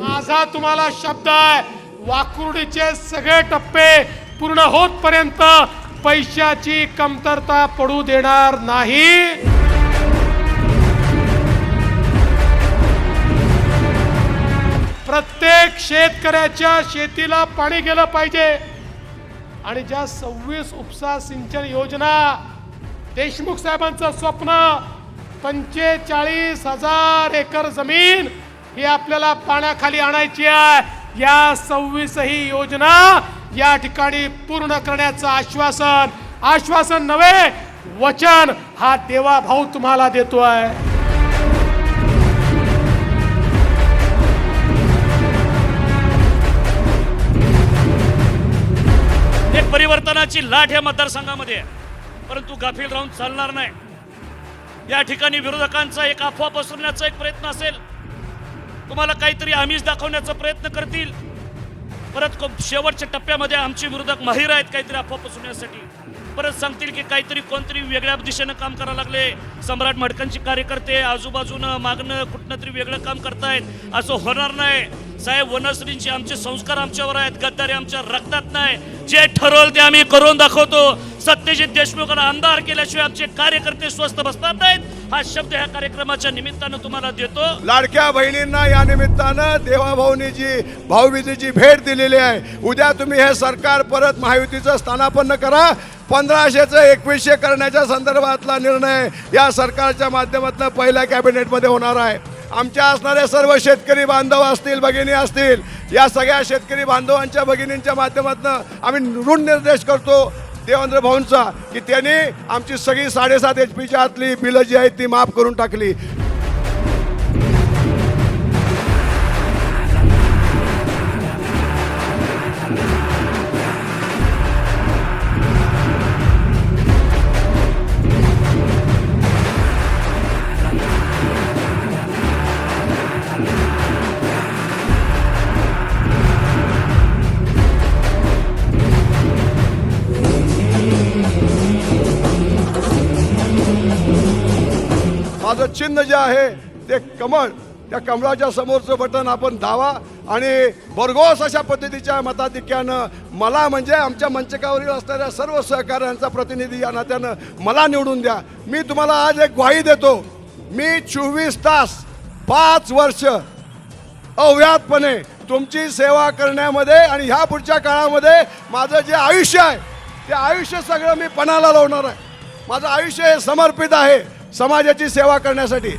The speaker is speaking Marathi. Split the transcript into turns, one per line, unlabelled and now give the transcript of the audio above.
माझा तुम्हाला शब्द आहे वाकुर्डीचे सगळे टप्पे पूर्ण होतपर्यंत पैशाची कमतरता पडू देणार नाही. प्रत्येक शेतकऱ्याच्या शेतीला पाणी गेलं पाहिजे. आणि ज्या सव्वीस उपसा सिंचन योजना देशमुख साहेबांचं स्वप्न पंचेचाळीस हजार एकर जमीन ही आपल्याला पाण्याखाली आणायची आहे. या सव्वीसही योजना या ठिकाणी पूर्ण करण्याचं आश्वासन. आश्वासन नव्हे वचन हा देवा भाऊ तुम्हाला देतो
आहे परिवर्तनाची लाट या मतदारसंघामध्ये आहे. परंतु गाफील राहून चालणार नाही. या ठिकाणी विरोधकांचा एक अफवा पसरण्याचा एक प्रयत्न असेल. तुम्हाला काहीतरी आमिष दाखवण्याचा प्रयत्न करतील. परत शेवटच्या टप्प्यामध्ये आमचे विरोधक माहीर आहेत काहीतरी अफवा पसरण्यासाठी परत सांगतील की काहीतरी कोणतरी वेगळ्या दिशेनं काम करायला लागले. सम्राट मडकांचे कार्यकर्ते आजूबाजूनं मागणं कुठनं तरी वेगळं काम करतायत. असं होणार नाही. साहेब वनश्रींचे आमचे संस्कार आमच्यावर आहेत गद्दारी आमच्या रक्तात नाही. जे ठरवलं ते आम्ही करून दाखवतो. सत्यजित देशमुखांना आमदार केल्याशिवाय आमचे कार्यकर्ते स्वस्त बसतात नाहीत. हा शब्द ह्या कार्यक्रमाच्या निमित्तानं तुम्हाला देतो.
लाडक्या बहिणींना या निमित्तानं देवाभाऊनी जी भाऊबीजेची भेट दिलेली आहे. उद्या तुम्ही हे सरकार परत महायुतीचं स्थानापन्न करा. पंधराशेचं एकवीसशे करण्याच्या संदर्भातला निर्णय या सरकारच्या माध्यमातून पहिल्या कॅबिनेटमध्ये होणार आहे. आमच्या असणाऱ्या सर्व शेतकरी बांधव असतील भगिनी असतील या सगळ्या शेतकरी बांधवांच्या भगिनींच्या माध्यमातून आम्ही ऋण निर्देश करतो देवेंद्र भाऊंचा की त्यांनी आमची सगळी साडेसात एच पीच्या आतली बिलं जी आहेत ती माफ करून टाकली. माझं चिन्ह जे आहे ते कमळ. त्या कमळाच्या समोरचं बटन आपण दावा आणि भरघोस अशा पद्धतीच्या मताधिक्यानं मला म्हणजे आमच्या मंचकावरील असणाऱ्या सर्व सहकाऱ्यांचा प्रतिनिधी या नात्यानं मला निवडून द्या. मी तुम्हाला आज एक ग्वाही देतो. मी चोवीस तास पाच वर्ष अव्यातपणे तुमची सेवा करण्यामध्ये आणि ह्या पुढच्या काळामध्ये माझं जे आयुष्य आहे ते आयुष्य सगळं मी पणाला लावणार आहे. माझं आयुष्य हे समर्पित आहे. समाजाची सेवा करण्यासाठी.